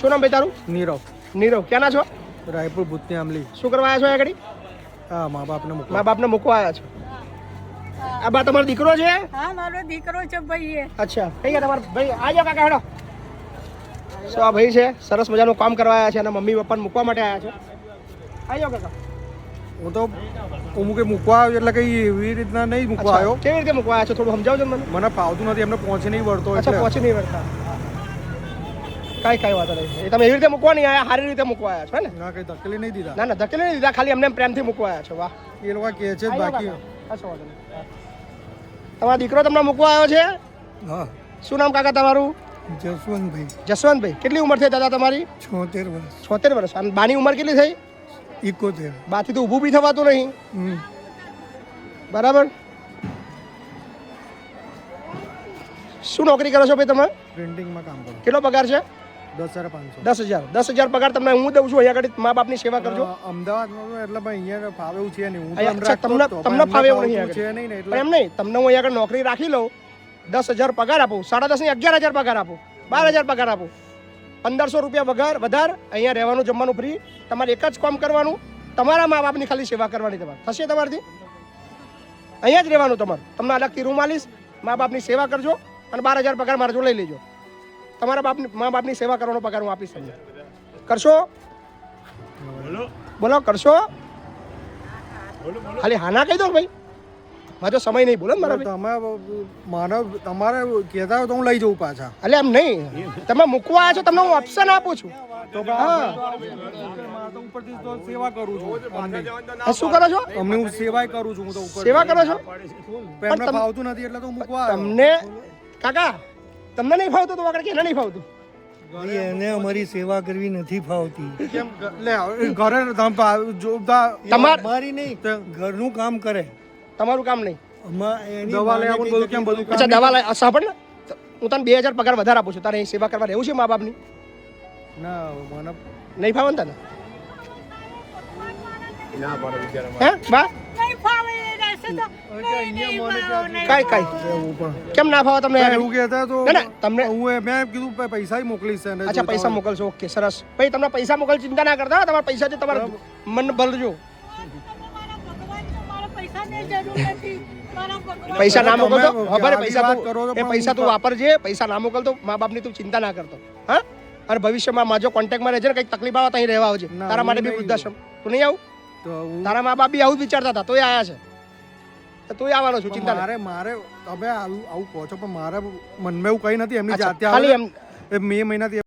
શું નામ ભાઈ તારું? નીરવ. નીરવ. ક્યાંના છો? રાયપુર ભૂતની આમલી શું કરવા આવ્યા છો આગળ? હા મા બાપને મૂકવા. મા બાપને મૂકવા આવ્યા છો. આ બા તમારો દીકરો છે? હા મારો દીકરો છે ભાઈ એ અચ્છા. કઈ ગયા તમારા ભાઈ? આજો કાકા હેડો. સો આ ભાઈ છે? સરસ મજાનું કામ કરવા આવ્યા છે અને મમ્મી પપ્પાને મૂકવા માટે આવ્યા છે. આજો કાકા. હું તો હું મૂકે મૂકવા આવ્યો એટલે કઈ એવી રીતના નહીં મૂકવા આવ્યો. કેવી રીતે મૂકવા આવ્યા છો? થોડું સમજાવજો મને. મને ફાવતું નથી એમને પહોંચી નહીં વળતો અચ્છા એટલે. પહોંચી નહીં વળતા. કાંઈ કઈ વાત નહીં. એ તમે એવી રીતે મૂકવા નહીં આવ્યા સારી રીતે મૂકવા આવ્યા છો ને? ના કઈ ધકેલી નહીં દીધા. ના ના ધકેલી નહીં દીધા ખાલી અમને પ્રેમથી મૂકવા આવ્યા છો વાહ. એ લોકો કહે છે બાકી. કશો વાંધો નહીં. તમારો દીકરો તમને મૂકવા આવ્યો છે? હા. શું નામ કાકા તમારું? જસવંતભાઈ. જસવંતભાઈ. કેટલી ઉંમર થઈ દાદા તમારી? છોતેર વર્ષ. છોતેર વર્ષ. અને બાની ઉંમર કેટલી થઈ? ઇકોતેર બાથી તો ઊભું બી થવાતું નહીં. બરાબર? શું નોકરી કરો છો ભાઈ તમે? પ્રિન્ટિંગમાં કામ કરો. કેટલો પગાર છે? દસ હજાર પાંચસો. દસ હજાર. દસ હજાર પગાર તમને હું દઉં છું અહીંયા આગળ મા બાપની સેવા કરજો. અમદાવાદમાં એટલે ભાઈ અહીંયા ફાવે એવું છે નહીં. તમને તમને ફાવે એવું નહીં છે નહીં એટલે એમ નહીં તમને હું અહીંયા આગળ નોકરી રાખી લઉં દસ હજાર પગાર આપું સાડા દસની અગિયાર હજાર પગાર આપું બાર હજાર પગાર આપું. પંદરસો રૂપિયા વગર વધાર અહીંયા રહેવાનું જમવાનું ફ્રી તમારે એક જ કામ કરવાનું તમારા મા બાપની ખાલી સેવા કરવાની તમારે. થશે તમારથી? અહીંયા જ રહેવાનું તમારે. તમને અલગથી રૂમ આલીશ મા બાપની સેવા કરજો અને બાર હજાર પગાર મારા જો લઈ લેજો. તમારા બાપની મા બાપની સેવા કરવાનો પગાર હું આપીશ તમને કરશો? બોલો. કરશો? ખાલી હાના કહી દો ભાઈ. મારો સમય નહીં બોલો ને મારા તમે માનો તમારે કહેતા હોય તો હું લઈ જઉં પાછા. એટલે એમ નહીં. તમે મૂકવા આવ્યા છો તમને હું ઓપ્શન આપું છું. હા. મારે તો ઉપરથી તો સેવા કરું છું શું કરો છો? અમને હું સેવાય કરું છું હું તો સેવા કરો છો? એમને ફાવતું નથી એટલે તો હું મૂકવા. તમને કાકા તમને નહીં ફાવતું તો આગળ કે એને નહીં ફાવતું? એને અમારી સેવા કરવી નથી ફાવતી. કેમ? લે ઘરે તમે પા- જોતા અમારી નહીં ઘરનું કામ કરે. તમારું કામ નહીં? દવા લઈ કઈ બધું કેમ બધું અચ્છા દવા લાય સાંભળ ને. હું તને બે હજાર પગાર વધારે આપું છું. તારે અહીં સેવા કરવા રહેવું છે મા બાપની ના મને નહીં ફાવે ને તને? હે નહીં, ફાવે, કાંઈ કાંઈ કેમ ના ફાવે તમને એવું કહેતા તો ના, તમને- હું મેં કીધું પૈસા મોકલીશ અચ્છા પૈસા મોકલશો. ઓકે સરસ. ભાઈ તમને પૈસા મોકલ ચિંતા ના કરતા તમારા તમારા જે તમારા મન ભરજો. પૈસા ના મોકલતો. ખબર પૈસા તું એ પૈસા તું વાપરજે પૈસા ના મોકલતો મા બાપની તું ચિંતા ના કરતો. હા? અને ભવિષ્યમાં માજો કોન્ટેક્ટમાં રહેજે ને કંઈક તકલીફ આવે તો અહીં રહેવા આવજે. તારા માટે બી વૃદ્ધાશ્રમ. તું નહીં આવું? તારા મા બાપ બી આવું જ વિચારતા હતા. તોય આયા છે. તો આવવાનો છું ચિંતા મારે મારે તમે આવું આવું કહો છો પણ મારે મનમાં એવું કઈ નથી એમની જાતે ખાલી આવે એમ મે મહિનાથી